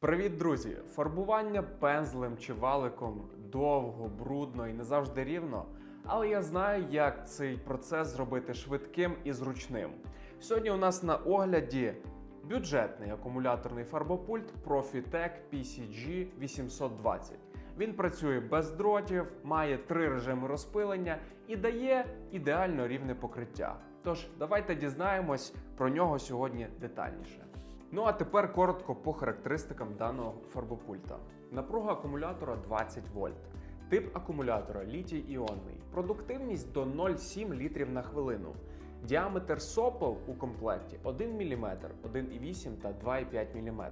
Привіт, друзі! Фарбування пензлем чи валиком довго, брудно і не завжди рівно. Але я знаю, як цей процес зробити швидким і зручним. Сьогодні у нас на огляді бюджетний акумуляторний фарбопульт Profitec PCG 820. Він працює без дротів, має три режими розпилення і дає ідеально рівне покриття. Тож давайте дізнаємось про нього сьогодні детальніше. Ну а тепер коротко по характеристикам даного фарбопульта. Напруга акумулятора 20 вольт. Тип акумулятора літій іонний. Продуктивність до 0,7 літрів на хвилину. Діаметр сопел у комплекті 1 мм, 1,8 та 2,5 мм.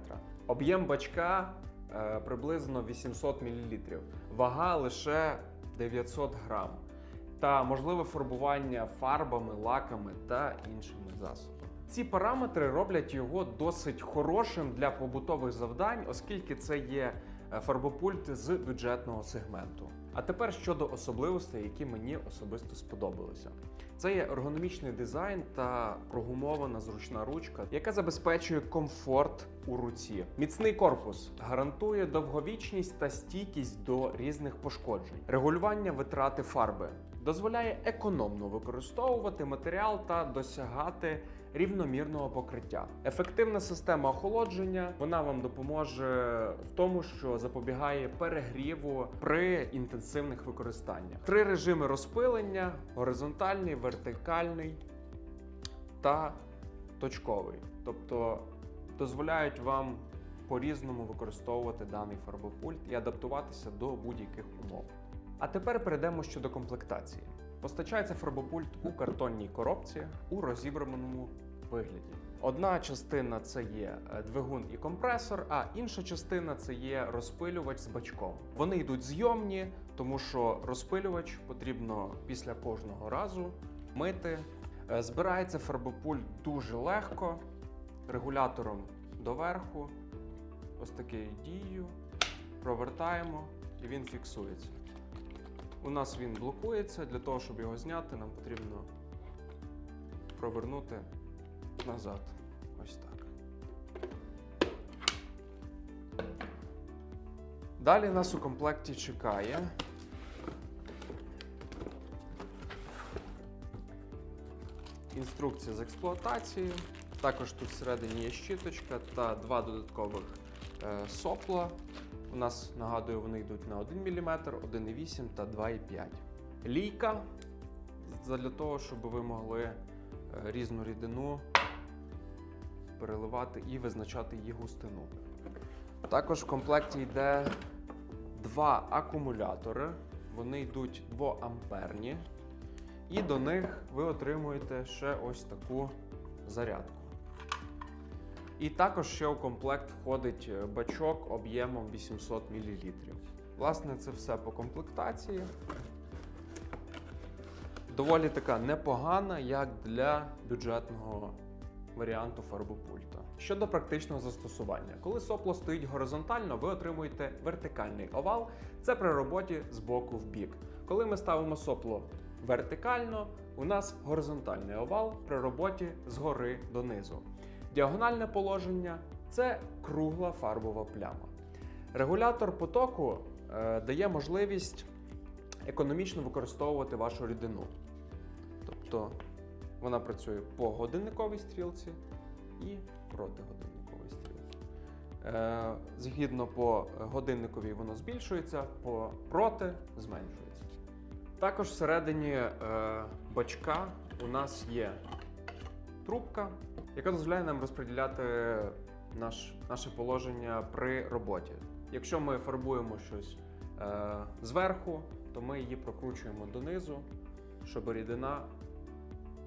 Об'єм бачка е, приблизно 800 мл. Вага лише 900 грам. Та можливе фарбування фарбами, лаками та іншими засобами. Ці параметри роблять його досить хорошим для побутових завдань, оскільки це є е, фарбопульт з бюджетного сегменту. А тепер щодо особливостей, які мені особисто сподобалися. Це є ергономічний дизайн та прогумована зручна ручка, яка забезпечує комфорт у руці. Міцний корпус гарантує довговічність та стійкість до різних пошкоджень, регулювання витрати фарби. Дозволяє економно використовувати матеріал та досягати рівномірного покриття. Ефективна система охолодження вона вам допоможе в тому, що запобігає перегріву при інтенсивних використаннях. Три режими розпилення: горизонтальний, вертикальний та точковий. Тобто дозволяють вам по-різному використовувати даний фарбопульт і адаптуватися до будь-яких умов. А тепер перейдемо щодо комплектації. Постачається фарбопульт у картонній коробці у розібраному вигляді. Одна частина це є е, двигун і компресор, а інша частина це є розпилювач з бачком. Вони йдуть зйомні, тому що розпилювач потрібно після кожного разу мити. Е, Збирається фарбопульт дуже легко, регулятором доверху. Ось такою дією. Провертаємо і він фіксується. У нас він блокується. Для того, щоб його зняти, нам потрібно провернути назад. Ось так. Далі нас у комплекті чекає. Інструкція з експлуатації. Також тут всередині є щіточка та два додаткових е, сопла. У нас, нагадую, вони йдуть на 1 мм, 1,8 та 2,5. Лійка для того, щоб ви могли е, різну рідину переливати і визначати її густину. Також в комплекті йде два акумулятори. Вони йдуть 2 амперні. І до них ви отримуєте ще ось таку зарядку. І також ще у комплект входить е, бачок об'ємом 800 мл. Власне, це все по комплектації. Доволі така непогана, як для бюджетного варіанту фарбопульта. Щодо практичного застосування, коли сопло стоїть горизонтально, ви отримуєте вертикальний овал. Це при роботі з боку в бік. Коли ми ставимо сопло вертикально, у нас горизонтальний овал при роботі згори донизу. Діагональне положення це кругла фарбова пляма. Регулятор потоку е, дає можливість економічно використовувати вашу рідину. Тобто вона працює по годинниковій стрілці і проти годинникової стрілки. Е, згідно по годинниковій воно збільшується, по проти зменшується. Також всередині е, бачка у нас є трубка, яка дозволяє нам розподіляти наш, наше положення при роботі. Якщо ми фарбуємо щось е, зверху, то ми її прокручуємо донизу, щоб рідина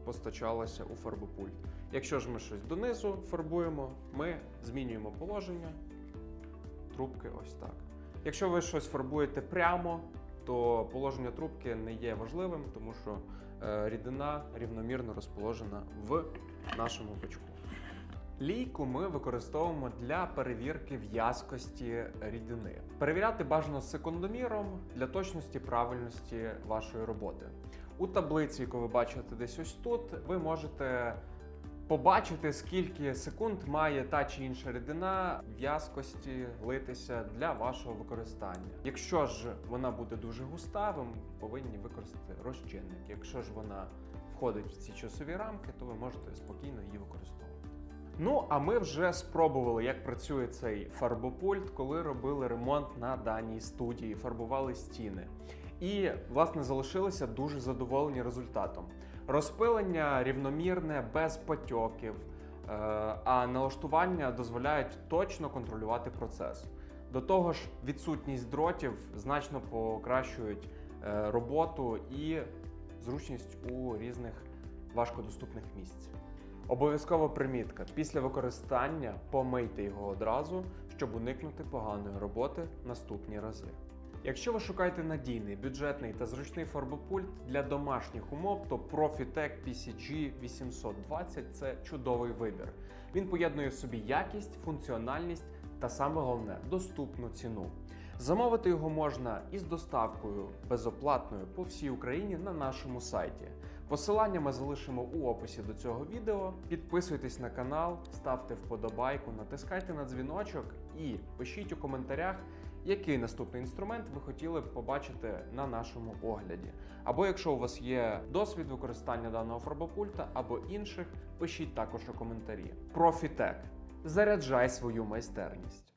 постачалася у фарбопульт. Якщо ж ми щось донизу фарбуємо, ми змінюємо положення трубки ось так. Якщо ви щось фарбуєте прямо, то положення трубки не є важливим, тому що рідина рівномірно розположена в нашому бачку. Лійку ми використовуємо для перевірки в'язкості рідини. Перевіряти бажано секундоміром для точності правильності вашої роботи. У таблиці, яку ви бачите десь ось тут, ви можете побачити, скільки секунд має та чи інша рідина в'язкості литися для вашого використання. Якщо ж вона буде дуже густа, ви повинні використати розчинник. Якщо ж вона входить в ці часові рамки, то ви можете спокійно її використовувати. Ну, а ми вже спробували, як працює цей фарбопульт, коли робили ремонт на даній студії, фарбували стіни. І, власне, залишилися дуже задоволені результатом. Розпилення рівномірне, без потьоків, е, а налаштування дозволяють точно контролювати процес. До того ж, відсутність дротів значно покращують е, роботу і зручність у різних важкодоступних місць. Обов'язкова примітка: після використання помийте його одразу, щоб уникнути поганої роботи наступні рази. Якщо ви шукаєте надійний, бюджетний та зручний фарбопульт для домашніх умов, то Profitec PCG 820 це чудовий вибір. Він поєднує в собі якість, функціональність та саме головне доступну ціну. Замовити його можна із доставкою безоплатною по всій Україні на нашому сайті. Посилання ми залишимо у описі до цього відео. Підписуйтесь на канал, ставте вподобайку, натискайте на дзвіночок і пишіть у коментарях, який наступний інструмент ви хотіли б побачити на нашому огляді. Або якщо у вас є досвід використання даного фарбопульта або інших, пишіть також у коментарі. Профітек. Заряджай свою майстерність.